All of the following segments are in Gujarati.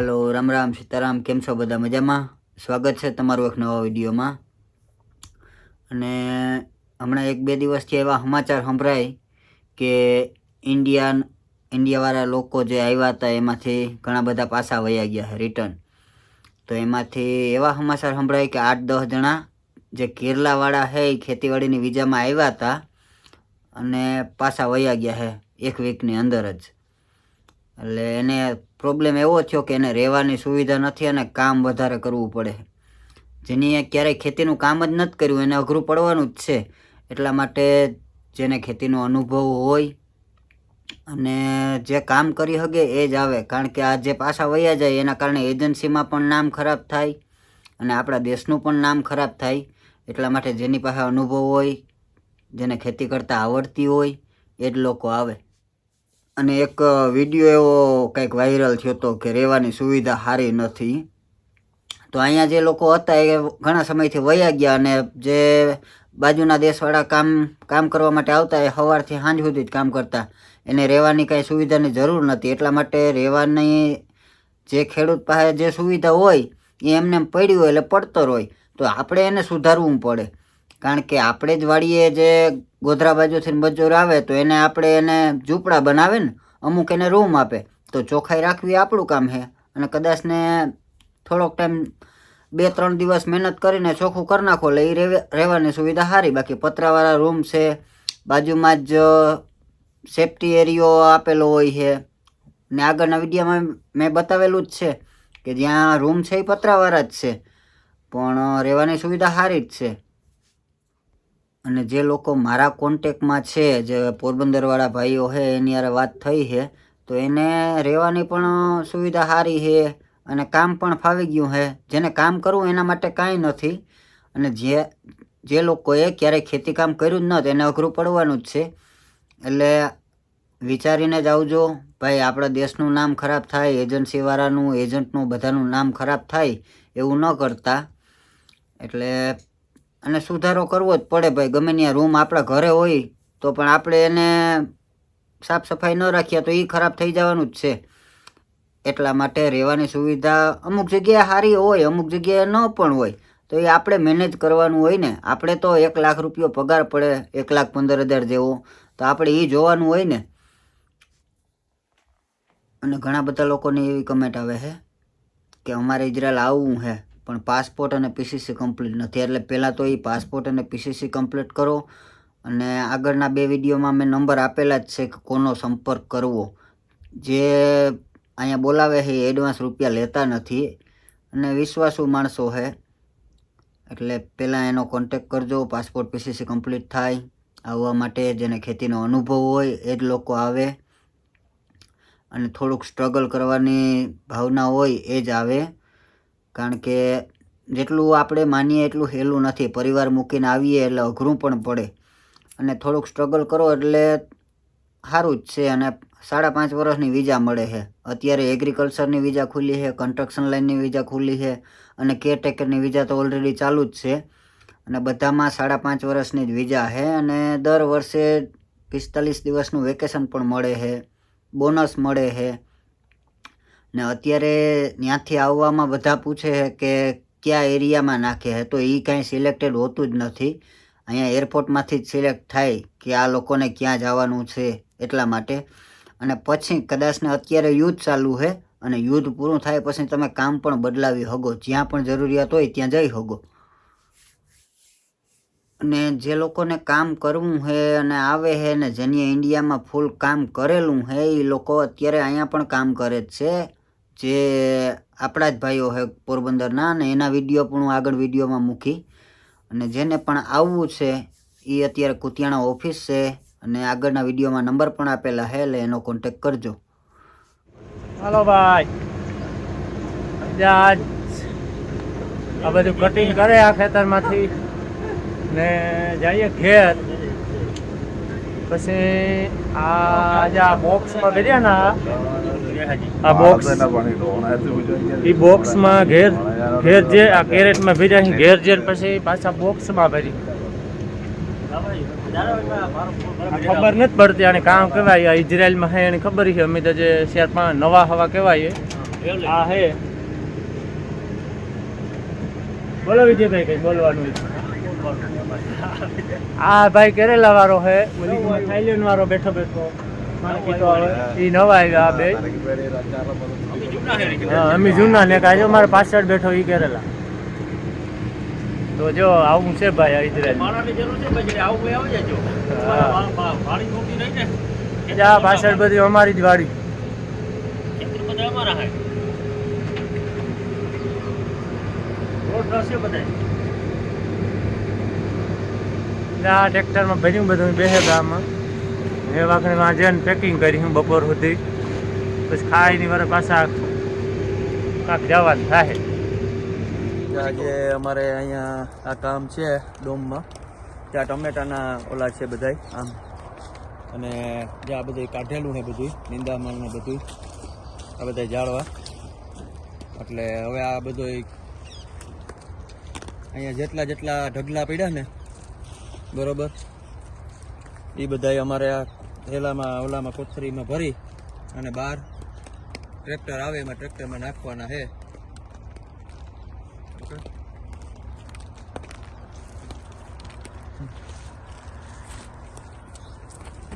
હાલો, રામ રામ, સીતારામ, કેમ છો બધા મજામાં? સ્વાગત છે તમારું એક નવા વિડીયોમાં. અને હમણાં એક બે દિવસથી એવા સમાચાર સંભળાય કે ઇન્ડિયન, ઇન્ડિયાવાળા લોકો જે આવ્યા હતા, એમાંથી ઘણા બધા પાછા વયા ગયા રિટર્ન તો એમાંથી એવા સમાચાર સંભળાય કે આઠ દસ જણા જે કેરલાવાળા છે, એ ખેતીવાડીની વિઝામાં આવ્યા હતા અને પાછા વયા ગયા છે, એક વીકની અંદર જ. એટલે એને પ્રોબ્લેમ એવો થયો કે એને રહેવાની સુવિધા નથી અને કામ વધારે કરવું પડે. જેની ક્યારેય ખેતીનું કામ જ નથી કર્યું, એને અઘરું પડવાનું જ છે. એટલા માટે જેને ખેતીનો અનુભવ હોય અને જે કામ કરી શકે એ જ આવે. કારણ કે આ જે પાછા વયા જાય, એના કારણે એજન્સીમાં પણ નામ ખરાબ થાય અને આપણા દેશનું પણ નામ ખરાબ થાય. એટલા માટે જેની પાસે અનુભવ હોય, જેને ખેતી કરતાં આવડતી હોય, એ જ લોકો આવે. અને એક વીડિયો એવો કંઈક વાયરલ થયો હતો કે રહેવાની સુવિધા સારી નથી. તો અહીંયા જે લોકો હતા એ ઘણા સમયથી વયા ગયા અને જે બાજુના દેશવાળા કામ કામ કરવા માટે આવતા એ સવારથી સાંજ સુધી જ કામ કરતા. એને રહેવાની કાંઈ સુવિધાની જરૂર નથી. એટલા માટે રહેવાની જે ખેડૂત પાસે જે સુવિધા હોય, એ એમને પડ્યું હોય એટલે પડતર હોય. તો આપણે એને સુધારવું પડે. કારણ કે આપણે જ વાળીએ જે ગોધરા બાજુથી મજૂર આવે, તો એને આપણે એને ઝૂંપડા બનાવે ને, અમુક એને રૂમ આપે. તો ચોખ્ખાઈ રાખવી આપણું કામ છે અને કદાચ ને થોડોક ટાઈમ બે, ત્રણ દિવસ મહેનત કરીને ચોખ્ખું કરી નાખો, એટલે એ રહેવા- રહેવાની સુવિધા સારી. બાકી પતરાવાળા રૂમ છે, બાજુમાં જ સેફટી એરિયો આપેલો હોય છે. ને આગળના વિડીયોમાં મેં બતાવેલું જ છે કે જ્યાં રૂમ છે એ પતરાવાળા જ છે. પણ રહેવાની સુવિધા સારી જ છે. અને જે લોકો મારા કોન્ટેકમાં છે, જે પોરબંદરવાળા ભાઈઓ છે, એની યારે વાત થઈ છે, તો એને રહેવાની પણ સુવિધા સારી છે અને કામ પણ ફાવી ગયું છે. જેને કામ કરવું એના માટે કાંઈ નથી. અને જે જે લોકોએ ક્યારેય ખેતી કામ કર્યું જ નથી એને અઘરું પડવાનું જ છે. એટલે વિચારીને જ આવજો, ભાઈ, આપણા દેશનું નામ ખરાબ થાય, એજન્સીવાળાનું, એજન્ટનું બધાનું નામ ખરાબ થાય, એવું ન કરતા. એટલે અને સુધારો કરવો જ પડે ભાઈ. ગમે ત્યાં રૂમ આપણા ઘરે હોય તો પણ આપણે એને સાફ સફાઈ ન રાખીએ તો એ ખરાબ થઈ જવાનું જ છે. એટલા માટે રહેવાની સુવિધા અમુક જગ્યાએ સારી હોય, અમુક જગ્યાએ ન પણ હોય. તો એ આપણે મેનેજ કરવાનું હોય ને. આપણે તો એક લાખ રૂપિયો પગાર પડે, એક લાખ પંદર હજાર જેવો. તો આપણે એ જોવાનું હોય ને. અને ઘણા બધા લોકોની એવી કમેન્ટ આવે છે કે અમારે ઇઝરાયલ આવવું છે. પણ પાસપોર્ટ અને પીસીસી કમ્પ્લીટ નથી. એટલે પહેલાં તો એ પાસપોર્ટ અને પીસીસી કમ્પ્લીટ કરો અને આગળના બે વિડીયોમાં મેં નંબર આપેલા જ છે કે કોનો સંપર્ક કરવો. જે અહીંયા બોલાવે છે એ એડવાન્સ રૂપિયા લેતા નથી અને વિશ્વાસુ માણસો છે. એટલે પહેલાં એનો કોન્ટેક કરજો, પાસપોર્ટ પીસીસી કમ્પ્લીટ થાય. આવવા માટે જેને ખેતીનો અનુભવ હોય એ જ લોકો આવે. અને થોડુંક સ્ટ્રગલ કરવાની ભાવના હોય એ જ આવે. કારણ કે જેટલું આપણે માનીએ એટલું હેલું નથી. પરિવાર મૂકીને આવીએ એટલે અઘરું પણ પડે. અને થોડુંક સ્ટ્રગલ કરો એટલે સારું જ છે અને સાડા પાંચ વર્ષની વિઝા મળે છે. અત્યારે એગ્રીકલ્ચરની વિઝા ખુલી છે કન્સ્ટ્રક્શન લાઇનની વિઝા ખુલી છે અને કેરટેકરની વિઝા તો ઓલરેડી ચાલુ જ છે. અને બધામાં સાડા પાંચ વર્ષની જ વિઝા છે અને દર વર્ષે પિસ્તાલીસ દિવસનું વેકેશન પણ મળે છે. બોનસ મળે છે. ને અત્યારે ત્યાંથી આવવામાં બધા પૂછે છે કે કયા એરિયામાં નાખે છે તો એ કાંઈ સિલેક્ટેડ હોતું જ નથી. અહીંયા એરપોર્ટમાંથી જ સિલેક્ટ થાય કે આ લોકોને ક્યાં જવાનું છે એટલા માટે. અને પછી કદાચને અત્યારે યુદ્ધ ચાલુ છે અને યુદ્ધ પૂરું થાય પછી તમે કામ પણ બદલાવી શકો જ્યાં પણ જરૂરિયાત હોય ત્યાં જઈ શકો અને જે લોકોને કામ કરવું છે અને આવે છે ને જેની ઇન્ડિયામાં ફૂલ કામ કરેલું છે એ લોકો અત્યારે અહીંયા પણ કામ કરે જ છે. જે આપણા જ ભાઈઓ છે પોરબંદરના અને એના વીડિયો પણ હું આગળ વિડીયોમાં મૂકી. અને જેને પણ આવવું છે એ અત્યારે કુતિયાણા ઓફિસ છે, અને આગળના વિડીયોમાં નંબર પણ આપેલા છે એટલે એનો કોન્ટેક કરજો. હાલો ભાઈ. આ બધું કટિંગ કરે આ ખેતરમાંથી. ને જઈએ ઘેર. પછી આ જે આ બોક્સમાં કર્યા ના આ? બોક્સ એ બોક્સમાં ઘેર ઘેર જે આ કેરેટમાં ભેજા ઘેર જે પછી પાછા બોક્સમાં ભરી ખબર નથી પડતી આને કામ કહેવાય આ ઇઝરાયલમાં હે એની ખબર છે અમે તો જે શેર પાંચ નવા હવા કહેવાય આ હે બોલો વિજયભાઈ કઈ બોલવાનું આ ભાઈ કેરેલા વાળો હે થાઈલેન્ડ વાળો બેઠો બેઠો. ઈ નવા આવ્યા આ બે હા અમે જૂના ને કાજો મારે પાછળ બેઠો ઈ કેરેલા. તો જો આવું છે ભાઈ આ ઇઝરાયલ આ પાછળ બધી અમારી જ વાડી. આ ટ્રેક્ટરમાં ભર્યું બધું બેસે ગામમાં. એ વાખણીમાં જઈને પેકિંગ કરી હું બપોર સુધી. પછી ખાઈને વરે પાછા કાંક જવાનું થાય. આજે અમારે અહીંયા આ કામ છે ડોમમાં. ત્યાં ટમેટાના ઓલા છે બધાય, આમ. અને જ્યાં બધું કાઢેલું છે બધું નિંદામણ ને બધું આ બધા જાળવા. એટલે હવે આ બધું અહીંયા જેટલા જેટલા ઢગલા પડ્યા ને બરોબર? એ બધાય અમારે આ થેલામાં ઓલામાં, કોથરીમાં ભરી અને બહાર ટ્રેક્ટર આવે, એમાં ટ્રેક્ટરમાં નાખવાના છે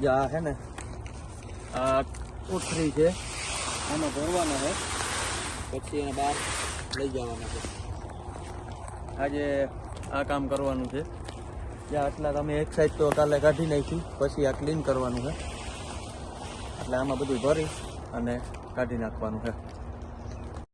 જા હે ને, આ કોથરી છે એમાં ભરવાના છે પછી એને બહાર લઈ જવાના છે. આજે આ કામ કરવાનું છે. જ્યાં આટલા તમે એક સાઈડ તો કાલે કાઢી નાખ્યું, પછી આ ક્લીન કરવાનું છે. એટલે આમાં બધું ભરી અને કાઢી નાખવાનું છે.